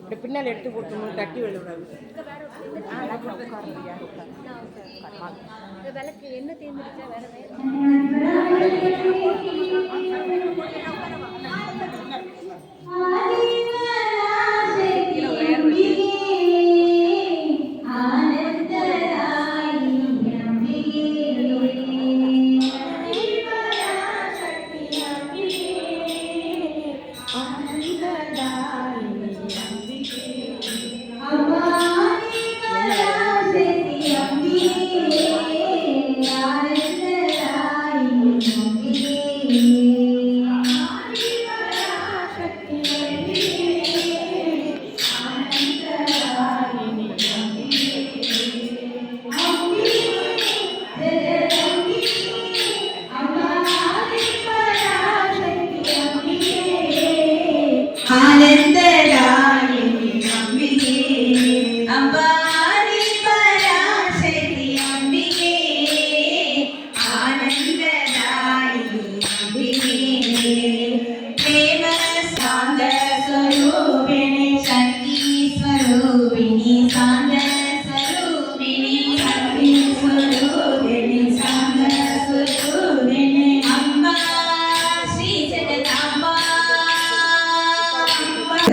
இப்படி பின்னால் எடுத்து போட்டு தட்டி விடக்கூடாது. விளக்கு என்ன தேர்ந்தெடுத்தா வேற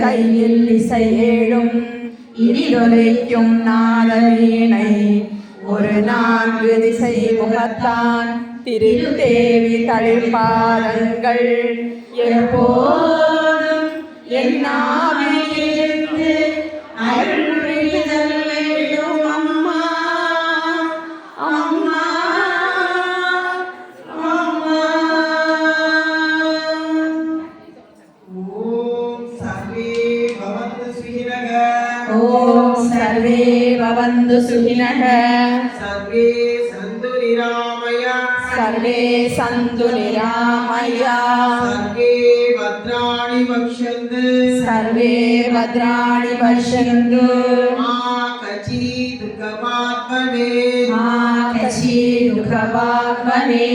கையில் இசை ஏழும் இனிதொலைக்கும் நாதவீணை ஒரு நான்கு திசை முகத்தான் திருத்தேவி தளிர்பாதங்கள். எப்போ ॐ सर्वे भवन्तु सुखिनः सर्वे सन्तु निरामय सर्वे सन्तु निरामया सर्वे भद्राणि पश्यन्तु सर्वे भद्राणि पश्यन्तु मा कची दुःखमात्मने मा कशी दुःखवाग्मने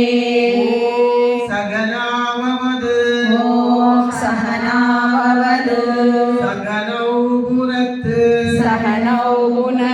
सहनौ पुनक्तु